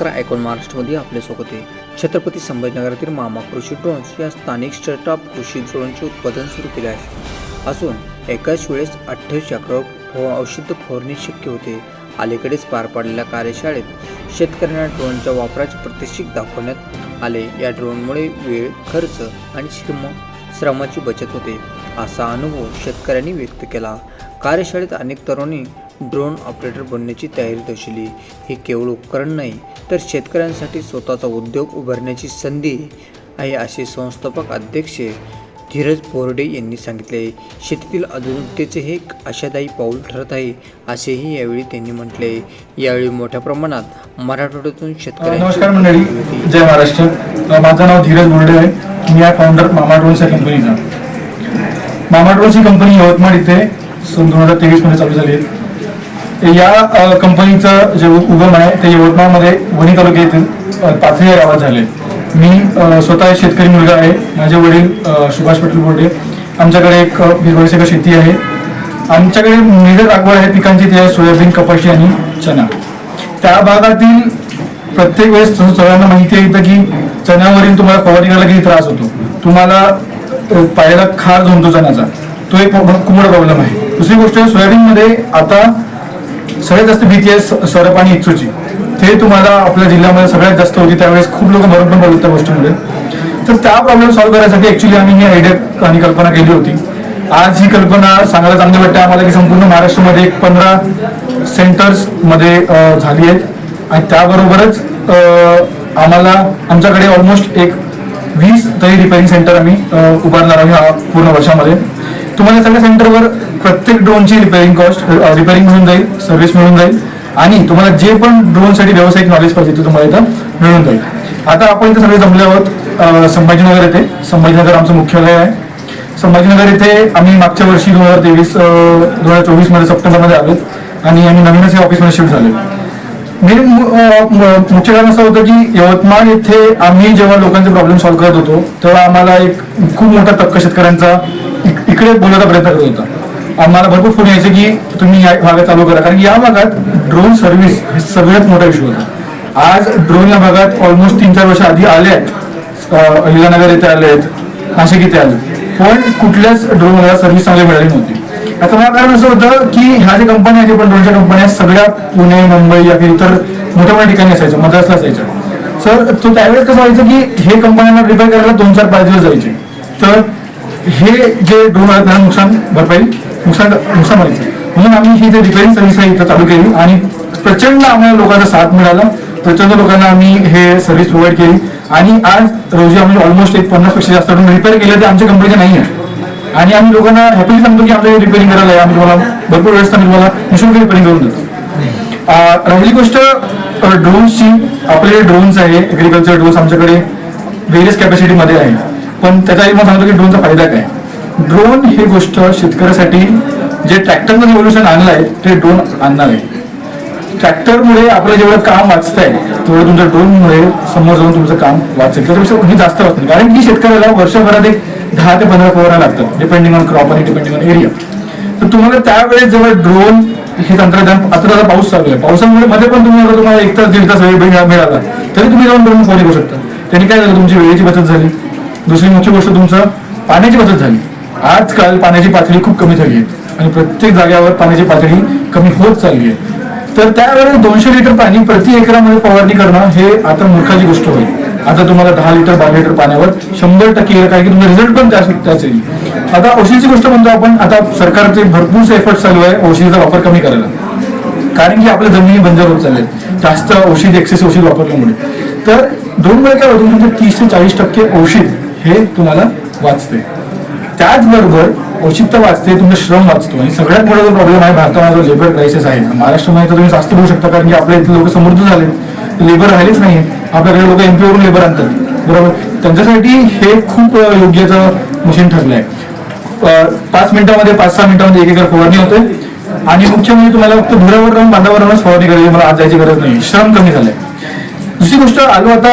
अकरा ऐकून महाराष्ट्रामध्ये आपले स्वागत आहे. छत्रपती संभाजीनगरातील मामा कृषी ड्रोन्स या स्थानिक स्टार्टअप कृषी ड्रोनचे उत्पादन सुरू केले आहे. असून एकाच वेळेस अठ्ठावीस चक्र औषध फवारणी शक्य होते. अलीकडेच पार पडलेल्या कार्यशाळेत शेतकऱ्यांना ड्रोनच्या वापराचे प्रात्यक्षिक दाखवण्यात आले. या ड्रोनमुळे वेळ खर्च आणि श्रम श्रमाची बचत होते असा अनुभव शेतकऱ्यांनी व्यक्त केला. कार्यशाळेत अनेक तरुणी ड्रोन ऑपरेटर बनण्याची तयारी दर्शवली. हे केवळ उपकरण नाही तर शेतकऱ्यांसाठी स्वतःचा उद्योग उभारण्याची संधी आहे असे संस्थापक अध्यक्ष धीरज बोर्डे यांनी सांगितले. शेतीतील आधुनिकतेचे हे एक आशादायी पाऊल ठरत आहे असेही यावेळी त्यांनी म्हटले. यावेळी मोठ्या प्रमाणात मराठवाड्यातून नमस्कार मंडळी. जय महाराष्ट्र. माझं नाव धीरज बोर्डे आहे. मी आहे फाउंडर मामा ड्रोन्स या कंपनीचा मामा ड्रोन्स ही कंपनी यवतमाळ इथे सन दोन हजार तेवीसमध्ये चालू झाली आहे. या कंपनीचं जे उगम आहे ते यवतमाळमध्ये वणी तालुक्यातील पाथरी या गावात झाले. मी स्वतः शेतकरी मुलगा आहे. माझे वडील सुभाष पाटील बोर्डे. आमच्याकडे एक अ, वीस शेती आहे. आमच्याकडे मेजर लागवड आहे पिकांची ती आहे सोयाबीन कपाशी आणि चना त्या भागातील प्रत्येक वेळेस सगळ्यांना माहिती आहे की चण्यावरील तुम्हाला फवारणी करायला किती त्रास होतो. तुम्हाला पायाला खार झोंबतो चण्याचा. तो एक खूप मोठा प्रॉब्लेम आहे. दुसरी गोष्ट सोयाबीनमध्ये आता सगळ्यात जास्त भीती आहे स- सरप आणि इच्छूची ते तुम्हाला आपल्या जिल्ह्यामध्ये सगळ्यात जास्त होती. त्यावेळेस खूप लोक भरून पण पडले त्या गोष्टीमध्ये. तर त्या प्रॉब्लेम सॉल्व्ह करण्यासाठी ऍक्च्युली आम्ही ही आयडिया आणि कल्पना केली होती. आज ही कल्पना सांगायला चांगली वाटते. आम्हाला की संपूर्ण महाराष्ट्रामध्ये एक पंधरा सेंटर्समध्ये झाली आहेत. आणि त्याबरोबरच आम्हाला आमच्याकडे ऑलमोस्ट एक वीस तरी रिपेअरिंग सेंटर आम्ही उभारणार आहोत ह्या पूर्ण वर्षामध्ये. तुम्हाला सगळ्या सेंटरवर प्रत्येक ड्रोनची रिपेअरिंग कॉस्ट रिपेअरिंग मिळून जाईल सर्व्हिस मिळून जाईल आणि तुम्हाला जे पण ड्रोनसाठी व्यावसायिक नॉलेज पाहिजे ते तुम्हाला इथं मिळून जाईल. आता आपण इथे सगळे जमले आहोत संभाजीनगर येथे. संभाजीनगर आमचं मुख्यालय आहे. संभाजीनगर येथे आम्ही मागच्या वर्षी दोन हजार तेवीस दोन हजार चोवीसमध्ये सप्टेंबरमध्ये आलो आणि आम्ही नवीनच या ऑफिसमध्ये शिफ्ट झाले. मेन मुख्य कारण असं होतं की यवतमाळ येथे आम्ही जेव्हा लोकांचे प्रॉब्लेम सॉल्व्ह करत होतो तेव्हा आम्हाला एक खूप मोठा तक्क शेतकऱ्यांचा इकडे बोलायचा प्रयत्न करत होता आम्हाला भरपूर फोन यायचे की तुम्ही या भागात चालू करा. कारण या भागात ड्रोन सर्व्हिस हे सगळ्यात मोठा इश्यू होता. आज ड्रोन या भागात ऑलमोस्ट तीन चार वर्ष आधी आले आहेत अहिलानगर येथे आले आहेत नाशिक इथे आले पण कुठल्याच ड्रोनला सर्व्हिस चांगली मिळाली नव्हती. आता मला कारण असं होतं की ह्या ज्या कंपन्या आहेत पण ड्रोनच्या कंपन्या सगळ्या पुणे मुंबई या इतर मोठ्या मोठ्या ठिकाणी असायच्या मद्रासला असायच्या. सर तो त्यावेळेस कसं व्हायचं की हे कंपन्यांना रिपेअर करायला दोन चार पाच दिवस जायचे. तर हे जे ड्रोन आहेत नुकसान भरपाई नुकसान नुकसान व्हायचं म्हणून आम्ही ही जे रिपेअरिंग सर्व्हिस आहे इथं चालू केली आणि प्रचंड आम्हाला लोकांचा साथ मिळाला. प्रचंड लोकांना आम्ही हे सर्व्हिस प्रोव्हाइड केली. आणि आज रोजी आम्ही ऑलमोस्ट एक पन्नासपेक्षा जास्त रिपेअर केले ते आमच्या कंपनीचे नाही आहे. आणि आम्ही लोकांना हॅपीली सांगतो की आपल्याला रिपेअरिंग करायला आहे. आम्ही तुम्हाला भरपूर वेळेस आम्ही तुम्हाला निशुल्क रिपेअरिंग करून देतो. राहिली गोष्ट ड्रोन्सची आपले ड्रोन्स आहे ऍग्रिकल्चर ड्रोन्स आमच्याकडे व्हेरियस कॅपॅसिटीमध्ये आहे. पण त्याचा एक मला सांगतो की ड्रोनचा फायदा काय? ड्रोन ही गोष्ट शेतकऱ्यासाठी जे ट्रॅक्टरनं रिव्होल्युशन आणलं आहे ते ड्रोन आणणार. आहे ट्रॅक्टरमुळे आपलं जेवढं काम वाचतंय तेवढं तुमच्या ड्रोनमुळे समोर जाऊन तुमचं काम वाचेल. त्याच्यापेक्षा कुणी जास्त वाचतं कारण की शेतकऱ्याला वर्षभरात एक दहा ते पंधरा फवारा लागतात डिपेंडिंग ऑन क्रॉप आणि डिपेंडिंग ऑन एरिया तर तुम्हाला त्यावेळेस जेव्हा ड्रोन हे तंत्रज्ञान आता पाऊस चालू आहे. पावसामुळे मध्ये पण तुम्ही तुम्हाला एक तास दीड तास वेळ मिळाला तरी तुम्ही जाऊन ड्रोन फोन करू शकता. त्यांनी काय झालं? तुमची वेळेची बचत झाली. दुसरी मुख्य गोष्ट तुमचं पाण्याची बचत झाली. आजकाल पाण्याची पातळी खूप कमी झाली आहे आणि प्रत्येक जाग्यावर पाण्याची पातळी कमी होत चालली आहे. तर त्यावेळेस दोनशे लिटर पाणी प्रति एकरामध्ये फवारणी करणं हे आता मूर्खाची गोष्ट होईल. आता तुम्हाला दहा लिटर बारा लिटर पाण्यावर शंभर टक्के येईल कारण की तुमचा रिझल्ट पण त्याच त्याच येईल. आता औषधीची गोष्ट म्हणतो आपण आता सरकारचे भरपूरसे एफर्ट चालू आहे औषधीचा वापर कमी करायला. कारण की आपल्या जमिनी बंजर होत चालल्यात. जास्त औषध एक्सेस औषध वापरल्यामुळे. तर ड्रोनमुळे काय होतं म्हणजे तीस ते चाळीस टक्के औषध हे तुम्हाला वाचते. त्याचबरोबर औचित्य वाचते तुमचं श्रम वाचतो. आणि सगळ्यात मोठा जो प्रॉब्लेम आहे भारतामध्ये लेबर क्रायसिस आहे महाराष्ट्रामध्ये तर तुम्ही जास्त बघू शकता कारण की आपल्या इथले लोक समृद्ध झाले. लेबर राहिलेच नाही आपल्याकडे लोक एमपी वरून लेबर आणतात. बरोबर? त्यांच्यासाठी हे खूप योग्यचं मशीन ठरलं आहे पाच मिनिटामध्ये पाच सहा मिनिटामध्ये एक एकर फवारणी होते. आणि मुख्य म्हणजे तुम्हाला फक्त धुरावर राहून बांधावर राहूनच फवारणी करायची मला आज जायची गरज नाही श्रम कमी झालाय. दुसरी गोष्ट आलो आता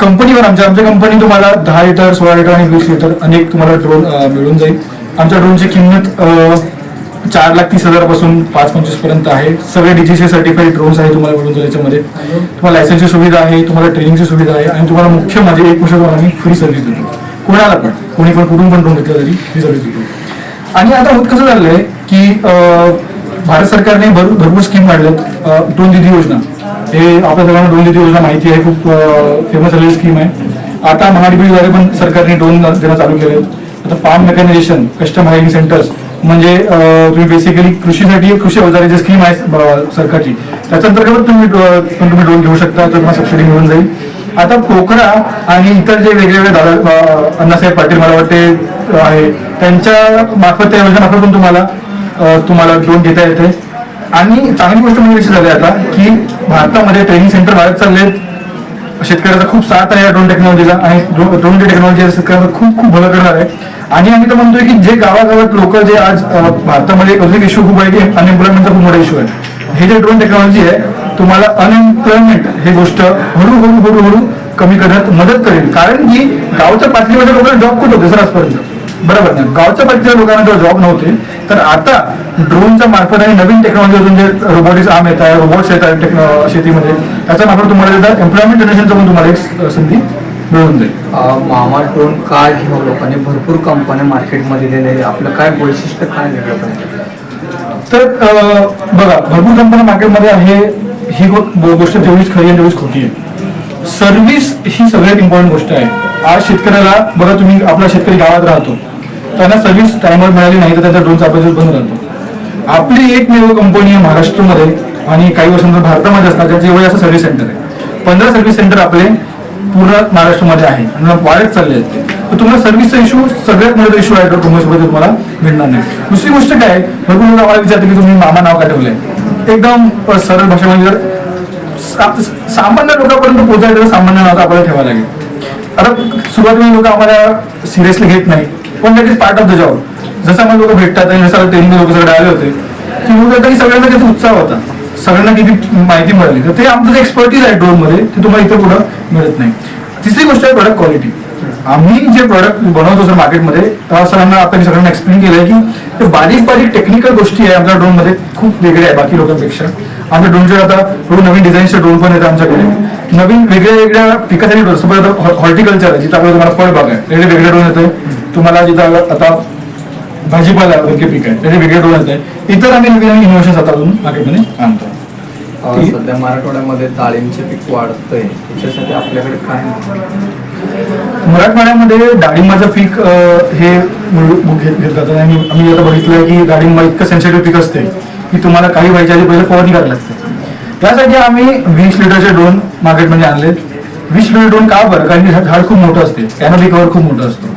कंपनीवर आमच्या आमच्या कंपनी तुम्हाला दहा लिटर सोळा लिटर आणि वीस लिटर अनेक तुम्हाला ड्रोन मिळून जाईल. आमच्या ड्रोनची किंमत चार लाख तीस हजारपासून पाच पंचवीसपर्यंत आहे. सगळे डीजीसी सर्टिफाईड ड्रोन्स आहे तुम्हाला मिळून जाईल याच्यामध्ये. तुम्हाला लायसन्सची सुविधा आहे तुम्हाला ट्रेनिंगची सुविधा आहे आणि तुम्हाला मुख्य म्हणजे एक गोष्ट तुम्हाला मी फ्री सर्व्हिस देतो. कोणाला पण कोणी पण कुठून पण ड्रोन घेतला तरी फ्री सर्व्हिस देतो. आणि आता होत कसं झालंय की भारत सरकारने भरपूर स्कीम काढल्यात. अं, ड्रोन दिदी योजना. हे आपल्या सगळ्यांना दोन दिदी योजना माहिती आहे खूप फेमस झालेली स्कीम आहे. आता महाडीबीद्वारे पण सरकारने ड्रोन देणं चालू केले आता farm mechanization custom hiring centres म्हणजे तुम्ही बेसिकली कृषीसाठी कृषी कृषी जी स्कीम आहे सरकारची त्याच्या अंतर्गत तुम्ही तुम्ही ड्रोन घेऊ शकता तर तुम्हाला सबसिडी मिळून जाईल. आता पोखरा आणि इतर जे वेगवेगळे दादा अण्णासाहेब पाटील मला वाटते आहे त्यांच्या मार्फत त्या योजनेमार्फत पण तुम्हाला तुम्हाला ड्रोन घेता येते आणि चांगली गोष्ट म्हणजे कशी झाली आता की भारतामध्ये ट्रेनिंग सेंटर वाढत चालले शेतकऱ्याचा खूप साथ आहे या ड्रोन टेक्नॉलॉजीला आणि ड्रोन टेक्नॉलॉजी शेतकऱ्याचा खूप खूप भलं करणार आहे. आणि आम्ही तर म्हणतोय की जे गावागावात लोक जे आज भारतामध्ये अजून इश्यू खूप आहे की अनएम्प्लॉयमेंटचा खूप मोठा इश्यू आहे. हे जे ड्रोन टेक्नॉलॉजी आहे तुम्हाला अनएम्प्लॉयमेंट हे गोष्ट हळूहळू हळूहळू कमी करण्यात मदत करेल. कारण की गावच्या पातळीवर लोकांना जॉब खूप होते सर आजपर्यंत बरोबर. ना गावच्या पातळीच्या लोकांना जर जॉब नव्हते तर आता ड्रोनच्या मार्फत आणि नवीन टेक्नॉलॉजी अजून जे रोबोटिक्स आर्म येत आहे रोबोट्स येत आहेत टेक्नो शेतीमध्ये त्याच्या मार्फत तुम्हाला एम्प्लॉयमेंट जनरेशनचं पण तुम्हाला एक संधी मिळून जाईल. मामा ड्रोन का घ्यावं लोकांनी भरपूर कंपन्या मार्केटमध्ये दिले आपलं काय वैशिष्ट्य काय वेगळं पाहिजे तर बघा भरपूर कंपन्या मार्केटमध्ये आहे. ही गोष्ट तेवढीच खरी आहे तेवढीच खोटी आहे. सर्व्हिस ही सगळ्यात इम्पॉर्टंट गोष्ट आहे. आज शेतकऱ्याला बघा तुम्ही आपला शेतकरी गावात राहतो. त्यांना सर्व्हिस टाइमवर मिळाली नाही तर त्यांचा ड्रोन चापायचं बंद राहतो. आपली एकमेव कंपनी आहे महाराष्ट्रामध्ये आणि काही वर्षांनंतर भारतामध्ये असतात त्याचे एवढे असं सर्व्हिस सेंटर आहे. पंधरा सर्व्हिस सेंटर आपले पूर्ण महाराष्ट्रामध्ये आहे. आणि वाढत चालले आहेत ते. तर तुम्हाला सर्व्हिसचा इशू सगळ्यात मोठा इशू आहे सोबत तुम्हाला मिळणार नाही. दुसरी गोष्ट काय आहे, भरपूर मला विचारते की तुम्ही मामा नाव काय ठेवलंय? एकदम सरळ भाषेमध्ये जर सामान्य लोकांपर्यंत पोहोचायचं सामान्य नाव आपल्याला ठेवावं लागेल. आता सुरुवातीला लोक आम्हाला सिरियसली घेत नाही. पण that is part of the job जसं आम्हाला लोक भेटतात आणि जसं ट्रेनिंग लोक सगळे आले होते की मग आता सगळ्यांना किती उत्साह होता. सगळ्यांना किती माहिती मिळाली. तर ते आमचं जे एक्सपर्टीज आहे ड्रोनमध्ये ते तुम्हाला इथं पुढं मिळत नाही. तिसरी गोष्ट आहे प्रोडक्ट क्वालिटी आम्ही जे प्रोडक्ट बनवतो सर मार्केटमध्ये तेव्हा सरांना आता मी सगळ्यांना एक्सप्लेन केलंय की ते बारीक बारीक टेक्निकल गोष्टी आहे आपल्या ड्रोनमध्ये. खूप वेगळे आहे बाकी लोकांपेक्षा. आमच्या ड्रोनचे आता थोडं नवीन डिझाईनचे ड्रोन पण येतात आमच्याकडे. नवीन वेगळ्या वेगळ्या पिकासाठी ड्रोन आता हॉर्टिकल्चर आहे जिथं आपल्याला तुम्हाला फळबाग आहे त्याचे वेगळे ड्रोन येते तुम्हाला जिथं आता भाजीपाला वगैरे पीक आहे त्याचे वेगळे ड्रोन येते इतर आम्ही नवीन नवीन इनोव्हेशन आता अजून मार्केटमध्ये आणतो सध्या मराठवाड्यामध्ये डाळिंबचे पीक वाढतंय. त्याच्यासाठी आपल्याकडे काय मराठवाड्यामध्ये डाळिंबाचं पीक हे घेतात घेत आणि आम्ही आता बघितलं की डाळिंब इतकं सेन्सिटिव्ह पीक असते की तुम्हाला काही व्हायच्या आधी पहिले फवारणी करायला लागते. त्यासाठी आम्ही वीस लिटरचे ड्रोन मार्केटमध्ये आणले वीस लिटर ड्रोन का बरं? कारण की झाड खूप मोठं असते. कॅनोबी कव्हर खूप मोठं असतो.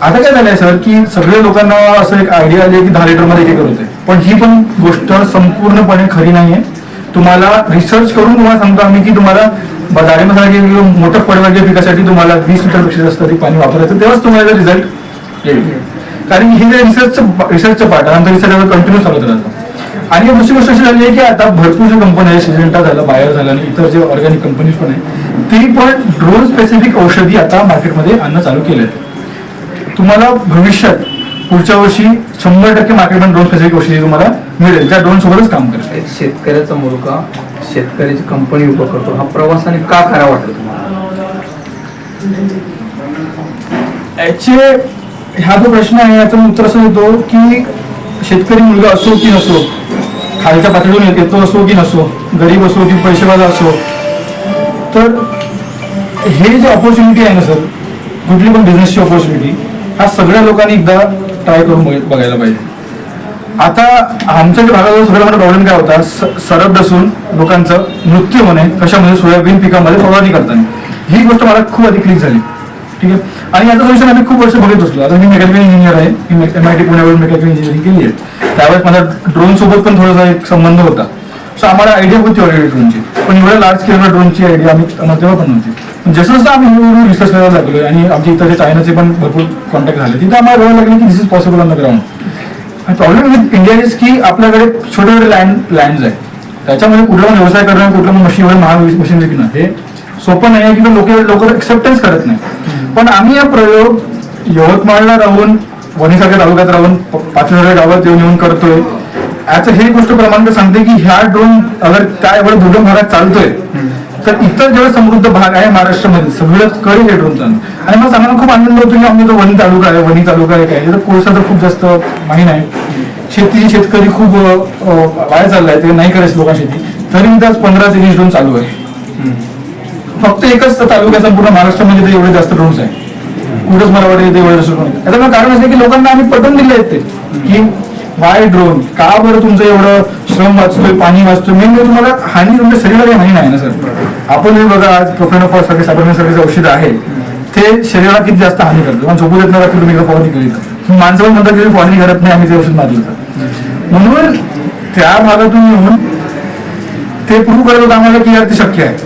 आता काय झालंय सर की सगळे लोकांना असं एक आयडिया आली की दहा लिटरमध्ये एक एकर होते पण ही पण गोष्ट संपूर्णपणे खरी नाहीये. तुम्हाला रिसर्च करून तुम्हाला सांगतो आम्ही की तुम्हाला डाळिंबासारखे मोठं फळबागे पिकासाठी तुम्हाला वीस लिटरपेक्षा जास्त अधिक पाणी वापरायचं. तेव्हाच तुम्हाला रिझल्ट येईल. कारण हे जे रिसर्चचं रिसर्चचं पार्ट आहे आमचा रिसर्च कंटिन्यू चालत राहतो आणि दुसरी गोष्ट अशी झाली आहे की आता भरपूर जे कंपन्या आहे सिजेंटा झालं बायर झालं आणि इतर जे ऑर्गॅनिक कंपनीज पण आहे ती पण ड्रोन स्पेसिफिक औषधी आता मार्केटमध्ये आणणं चालू केले आहेत तुम्हाला भविष्यात पुढच्या वर्षी शंभर टक्के मार्केटमध्ये ड्रोन स्पेसिफिक औषधी तुम्हाला मिळेल त्या ड्रोन सोबतच काम करेल शेतकऱ्याचा मुलगा शेतकऱ्याची कंपनी उभं करतो. हा प्रवासाने का करा वाटत तुम्हाला? याचे हा जो प्रश्न आहे याचं उत्तर असं देतो की शेतकरी मुलगा असो की नसो खालच्या पातळीवर येतो असो की नसो गरीब असो की पैसेवाला असो तर हे जे ऑपॉर्च्युनिटी आहे ना सर कुठली पण बिझनेसची ऑपॉर्च्युनिटी हा सगळ्या लोकांनी एकदा ट्राय करून बघायला पाहिजे. आता आमच्या ज्या सगळ्यात मोठा प्रॉब्लेम काय होता? सरब डसून लोकांचं मृत्यू होणे कशामध्ये सोयाबीन पिकामध्ये फवारणी करताना. ही गोष्ट मला खूप अधिक क्लिक झाली. ठीक आहे? आणि याचं सोल्युशन आम्ही खूप वर्ष बघत असलो आता मी मेकॅनिकल इंजिनियर आहे. मी एम आय टी पुण्यावरून मेकॅनिकल इंजिनिअरिंग केली आहे. त्यावेळेस माझा ड्रोन सोबत पण थोडासा एक संबंध होता. सो आम्हाला आयडिया होती ऑलरेडी ड्रोनची पण एवढ्या लार्ज स्केलवर ड्रोनची आयडिया आम्ही तेव्हा पण नव्हती. जसं जसं आम्ही हळूहळू रिसर्च करायला लागलो आणि आमच्या इथं चायनाचे पण भरपूर कॉन्टॅक्ट झाले तिथं आम्हाला कळायला लागले की this is possible on the ground problem with India is की आपल्याकडे छोटे छोटे लँड लँड आहे त्याच्यामध्ये कुठला पण व्यवसाय करणं कुठलं पण मशीन एवढं महाग मशीन विकणं हे सोपं नाही आहे किंवा लोक लोक एक्सेप्टन्स करत नाही. पण आम्ही हा प्रयोग यवतमाळला राहून वणीसारख्या तालुक्यात राहून प- पाचव्या गावात येऊन येऊन करतोय. आता हे गोष्ट क्रमांक सांगते की ह्या ड्रोन अगर त्या एवढ्या दुर्गम भागात चालतोय तर इतर जेवढे समृद्ध भाग आहे महाराष्ट्रामध्ये सगळीकडे हे ड्रोन चालू आणि मला सांगायला खूप आनंद होतो की आमचा जो तालुका आहे वणी तालुका आहे काय कोळसा तर खूप जास्त माहीत आहे. शेती शेतकरी खूप वाया चाललाय ते नाही करायचं लोकांना शेती. तरी मी आज पंधरा ते वीस ड्रोन चालू आहे. फक्त एकच तालुक्याचा पूर्ण महाराष्ट्रामध्ये तर एवढे जास्त ड्रोन्स आहे कुठंच मला वाटतं ते एवढे जास्त ड्रोन याचं मला कारण असं की लोकांना आम्ही पटवून दिले आहेत ते की वाय ड्रोन का बरं तुमचं एवढं श्रम वाचतोय पाणी वाचतोय? मेन म्हणजे तुम्हाला हानी तुमच्या शरीराला हानी नाही ना सर. आपण हे बघा आज प्रोफेनोफॉर सगळे जे औषध आहे. ते शरीराला किती जास्त हानी करतो? पण झोपू देत नाही की तुम्ही फवारणी केली तर माणसं पण म्हणतात की फवारणी करत नाही आम्ही ते औषध मारलं तर म्हणून त्या भागातून येऊन ते प्रूव्ह करत होतं आम्हाला की यार ते शक्य आहे.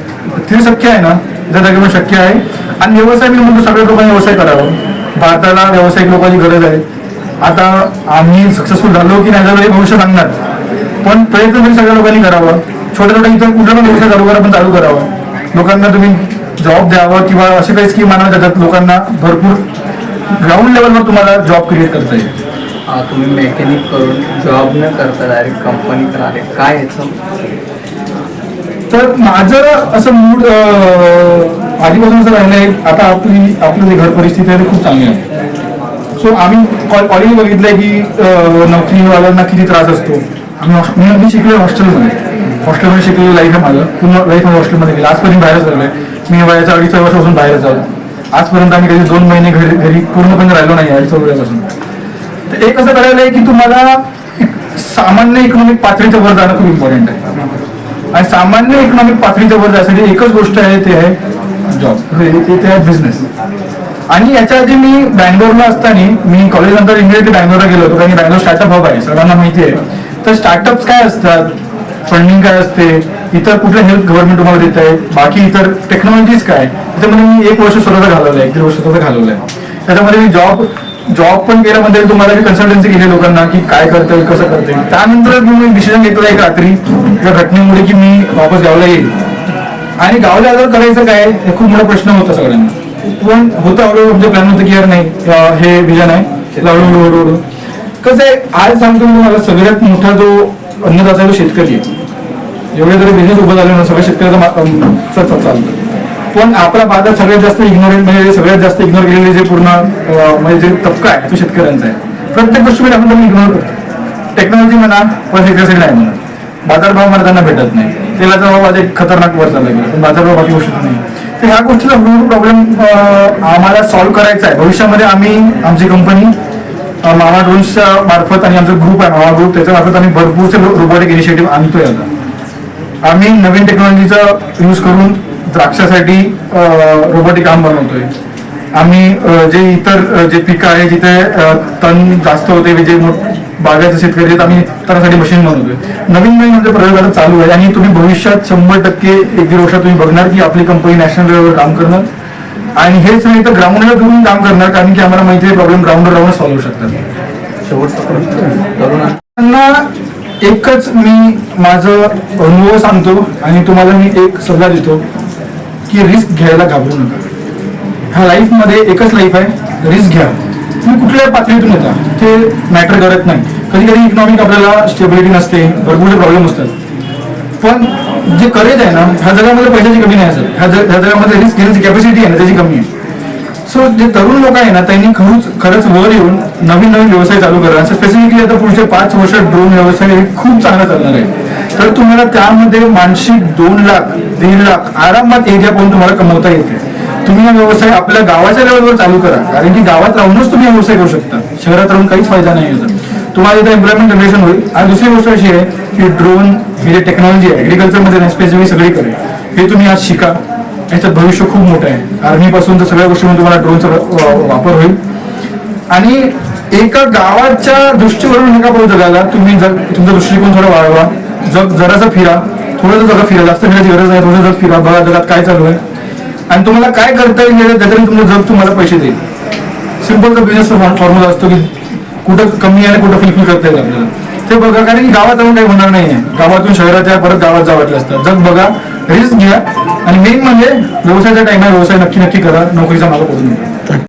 ते शक्य आहे ना? त्या जागेवर शक्य आहे. आणि व्यवसाय मी म्हणतो सगळ्या लोकांनी व्यवसाय करावा. भारताला व्यावसायिक लोकांची गरज आहे. आता आम्ही सक्सेसफुल झालो की नाही झालो हे भविष्य सांगणार. पण प्रयत्न तरी सगळ्या लोकांनी करावा. छोट्या छोट्या इथं कुठला पण व्यवसाय चालू करा पण चालू करावा. लोकांना तुम्ही जॉब द्यावा किंवा असे काही स्कीम आणा त्याच्यात लोकांना भरपूर ग्राउंड लेवलवर तुम्हाला जॉब क्रिएट करता येईल. तुम्ही मेकॅनिक करून जॉब न करता डायरेक्ट कंपनी कराले काय याचं? तर माझं असं मूड आधीपासून असं राहिलं आहे आता आपली आपली घर परिस्थिती आहे खूप चांगली आहे. सो आम्ही कॉलेज बघितलंय की नोकरीवाल्यांना किती त्रास असतो. आम्ही मी शिकलो हॉस्टेलमध्ये हॉस्टेलमध्ये शिकलेलं लाईफ आहे माझं. पूर्ण लाईफ माझं हॉस्टेलमध्ये गेलं. आजपर्यंत बाहेरच राहिलोय मी वयाच्या अडीच वर्षापासून बाहेर आलो आजपर्यंत आम्ही कधी दोन महिने घरी घरी पूर्णपणे राहिलो नाही अडीच वर्षापासून तर एक असं करायला आहे की तुम्हाला सामान्य इकॉनॉमिक पातळीच्या वर जाणं खूप इम्पॉर्टंट आहे. आणि सामान्य इकॉनॉमिक पातळीच्या वर जाण्यासाठी एकच गोष्ट आहे ते आहे जॉब ते आहे बिझनेस आणि याच्या आधी मी बँगलोरला असताना मी कॉलेज नंतर इमिडिएटली बँगलोरला गेलो होतो. कारण बँगलोर स्टार्टअप हब आहे. सर्वांना माहिती आहे. तर स्टार्टअप्स काय असतात? फंडिंग काय असते? इतर कुठलं हेल्प गव्हर्नमेंट तुम्हाला देत आहे? बाकी इतर टेक्नॉलॉजीज काय? त्याच्यामध्ये मी एक वर्ष स्वतःचा घालवलं आहे एक दीड वर्ष स्वतः घालवलं आहे त्याच्यामध्ये मी जॉब जॉब पण केलं म्हणजे तुम्हाला मी कन्सल्टन्सी केली लोकांना की काय करता येईल कसं करता येईल. त्यानंतर मी डिसिजन घेतलं एक रात्री त्या घटनेमुळे की मी वापस गावला येईल. आणि गावला आल्यावर करायचं काय? हे खूप मोठा प्रश्न होता सगळ्यांना. पण होतं हळूहळू म्हणजे प्लॅन होतं की यार नाही हे विजन आहे हळूहळू हळूहळू कसं आहे आज सांगतो मला तुम्हाला सगळ्यात मोठा जो अन्नदाता शेतकरी आहे. एवढे जरी बिझनेस उभं झाले ना सगळ्या शेतकऱ्याचा चालतं. पण आपला भारतात सगळ्यात जास्त इग्नोर म्हणजे सगळ्यात जास्त इग्नोर केलेले जे पूर्ण म्हणजे जे तबका आहे तो शेतकऱ्यांचा आहे. प्रत्येक गोष्टीमध्ये आपण त्यांना इग्नोर करतो. टेक्नॉलॉजी म्हणा पण शेतकऱ्यासाठी नाही म्हणा बाजारभाव मला त्यांना भेटत नाही. तेलाचा भाव आज एक खतरनाक वर चालला गेला पण बाजारभाव बाकी गोष्ट नाही. तर ह्या गोष्टीचा प्रॉब्लेम आम्हाला सॉल्व्ह करायचा आहे. भविष्यामध्ये आम्ही आमची कंपनी मामा ड्रोन्सच्या मार्फत आणि आमचा ग्रुप आहे मामा ग्रुप त्याच्या मार्फत आम्ही भरपूरसे रोबोटिक इनिशिएटिव्ह आणतोय आता. आम्ही नवीन टेक्नॉलॉजीचा यूज करून द्राक्षासाठी रोबोटिक काम बनवतोय. आम्ही जे इतर जे पिकं आहे जिथे तण जास्त होते जे बागायचे शेतकरी आहेत आम्ही त्यासाठी मशीन बनवतोय. नवीन नवीन म्हणजे प्रयोग आता चालू आहे आणि तुम्ही भविष्यात शंभर टक्के एक दीड वर्षात तुम्ही बघणार की आपली कंपनी नॅशनल लेवलवर काम करणार आणि हेच नाही तर ग्राउंडला जाऊन काम करणार कारण की आम्हाला माहिती आहे प्रॉब्लेम ग्राउंडवर राहून सॉल्व्ह होऊ शकतात. शेवटचा त्यांना एकच मी माझं अनुभव सांगतो आणि तुम्हाला मी एक सल्ला देतो की रिस्क घ्यायला घाबरू नका. ह्या लाईफमध्ये एकच लाईफ आहे रिस्क घ्या. तुम्ही कुठल्या पातळीतून येता ते मॅटर करत नाही. कधी कधी इकॉनॉमिक आपल्याला स्टेबिलिटी नसते भरपूर प्रॉब्लेम असतात. पण जे करेज आहे ना ह्या जगामध्ये पैशाची कमी नाही असत. ह्या ह्या जगामध्ये रिस्क घेण्याची कॅपॅसिटी आहे ना त्याची कमी आहे. सो जे तरुण लोक आहे ना त्यांनी खरंच खरंच वर येऊन नवीन नवीन व्यवसाय चालू करा. स्पेसिफिकली आता पुढचे पाच वर्ष ड्रोन व्यवसाय हे खूप चांगला चालणार आहे. तर तुम्हाला त्यामध्ये मानसिक दोन लाख दीड लाख आरामात एरिया पाहून तुम्हाला कमवता येते. तुम्ही हा व्यवसाय आपल्या गावाच्या लेवलवर चालू करा. कारण की गावात राहूनच तुम्ही व्यवसाय करू शकता. शहरात राहून काहीच फायदा नाही याचा. तुम्हाला इथं एम्प्लॉयमेंट जनरेशन होईल. आणि दुसरी गोष्ट अशी आहे की ड्रोन ही जी टेक्नॉलॉजी आहे ॲग्रिकल्चरमध्ये स्पेसिफिक सगळीकडे हे तुम्ही आज शिका. याचं भविष्य खूप मोठं आहे. आर्मीपासून तर सगळ्या गोष्टीमध्ये तुम्हाला ड्रोनचा वापर होईल. आणि एका गावाच्या दृष्टीवरून नका पाहू जगाला. तुम्ही जग तुमचा दृष्टिकोन थोडा वाढवा. जग जरासा फिरा. थोडंसं जगा फिरा. जास्त फिरायची गरज नाही. थोडं जग फिरा. बघा जगात काय चालू आहे. आणि तुम्हाला काय करता येईल त्याच्याने तुमचं जग तुम्हाला पैसे देईल. सिम्पलचा बिझनेस फॉर्म्युला असतो की कुठं कमी आहे कुठं फुलफिल करता येईल आपल्याला. ते बघा कारण की गावात जाऊन काही होणार नाही आहे गावातून शहरात या परत गावात जा वाटलं असतं. जग बघा रिस्क घ्या. आणि मेन म्हणजे व्यवसायाचा टाइम आहे व्यवसाय नक्की नक्की करा. नोकरीचा मागं पडू नका.